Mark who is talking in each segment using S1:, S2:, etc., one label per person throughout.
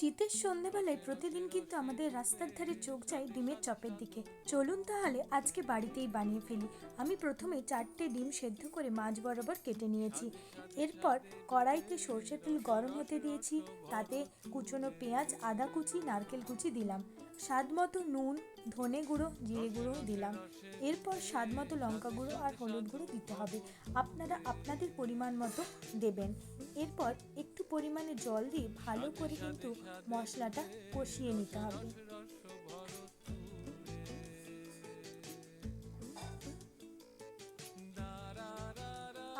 S1: শীতের সন্ধেবেলায় প্রতিদিন কিন্তু আমাদের রাস্তার ধারে চোখ যায় ডিমের চপের দিকে। চলুন তাহলে আজকে বাড়িতেই বানিয়ে ফেলি। আমি প্রথমে চারটে ডিম সেদ্ধ করে মাছ বরাবর কেটে নিয়েছি। এরপর কড়াইতে সর্ষের তেল গরম হতে দিয়েছি, তাতে কুচনো পেঁয়াজ, আদা কুচি, নারকেল কুচি দিলাম। স্বাদ মতো নুন, ধনে গুঁড়ো, জিরে গুঁড়ো দিলাম। এরপর স্বাদ মতো লঙ্কা গুঁড়ো আর হলুদ গুঁড়ো দিতে হবে। আপনারা আপনাদের পরিমাণ মতো দেবেন। এরপর একটু পরিমাণে জল দিয়ে ভালো করে কিন্তু মশলাটা কষিয়ে নিতে হবে।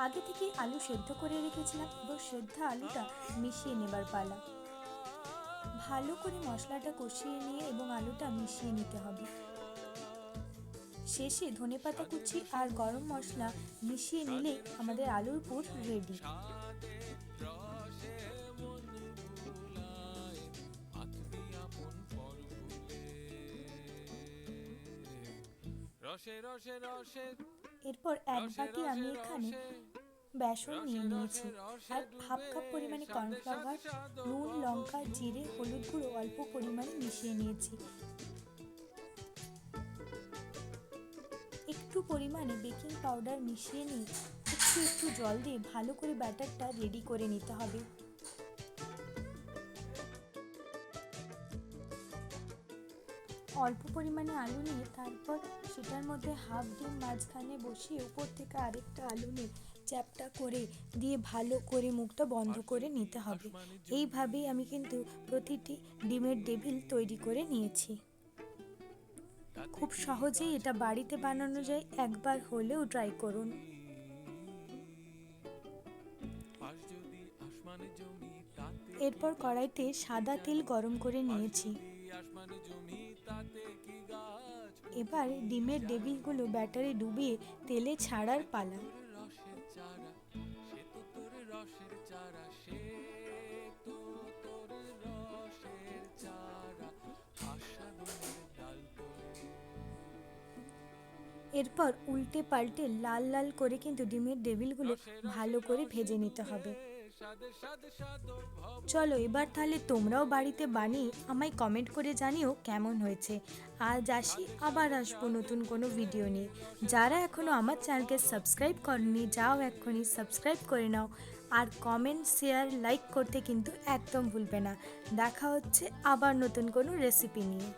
S1: আগে থেকে আলু সেদ্ধ করে রেখেছিলাম, এবার সেদ্ধ আলুটা মিশিয়ে নেবার পালা। ভালো করে মশলাটা কষিয়ে নিয়ে এবং আলুটা মিশিয়ে নিতে হবে। শেষে ধনেপাতা কুচি আর গরম মশলা মিশিয়ে নিলে আমাদের আলুর পুর রেডি
S2: রসে রসে রসে
S1: এরপর এক বাটি আমি এখানে বেসন নিয়ে নিয়েছি। আর হাফ কাপ পরিমাণে কর্নফ্লাওয়ার নুন লঙ্কা জিরে হলুদ গুঁড়ো অল্প পরিমাণে মিশিয়ে নিয়েছি। একটু পরিমাণে বেকিং পাউডার মিশিয়ে নিয়ে একটু একটু জল দিয়ে ভালো করে ব্যাটারটা রেডি করে নিতে হবে। অল্প পরিমাণে আলু নিয়ে তারপর সেটার মধ্যে হাফ ডিম মাঝখানে বসিয়ে উপর থেকে আরেকটা আলু নিয়ে চ্যাপটা করে দিয়ে ভালো করে মুখটা বন্ধ করে নিতে হবে। এইভাবেই আমি কিন্তু প্রতিটি ডিমের ডেভিল তৈরি করে নিয়েছি। খুব সহজেই এটা বাড়িতে বানানো যায় একবার হলেও ট্রাই করুন। এরপর কড়াইতে সাদা তেল গরম করে নিয়েছি। এবার ডিমের ডেভিলগুলো ব্যাটারে ডুবিয়ে তেলে ছাড়ার পালা। এরপর উল্টে পাল্টে লাল লাল করে কিন্তু ডিমের ডেভিলগুলো ভালো করে ভেজে নিতে হবে। চলো, এবার তাহলে তোমরাও বাড়িতে বানিয়ে আমায় কমেন্ট করে জানিও কেমন হয়েছে। আজ আসি, আবার আসব নতুন কোনো ভিডিও নিয়ে। যারা এখনও আমার চ্যানেলকে সাবস্ক্রাইব করনি, যাও এক্ষুনি সাবস্ক্রাইব করে নাও। আর কমেন্ট শেয়ার লাইক করতে কিন্তু একদম ভুলবে না। দেখা হচ্ছে আবার নতুন কোনো রেসিপি নিয়ে।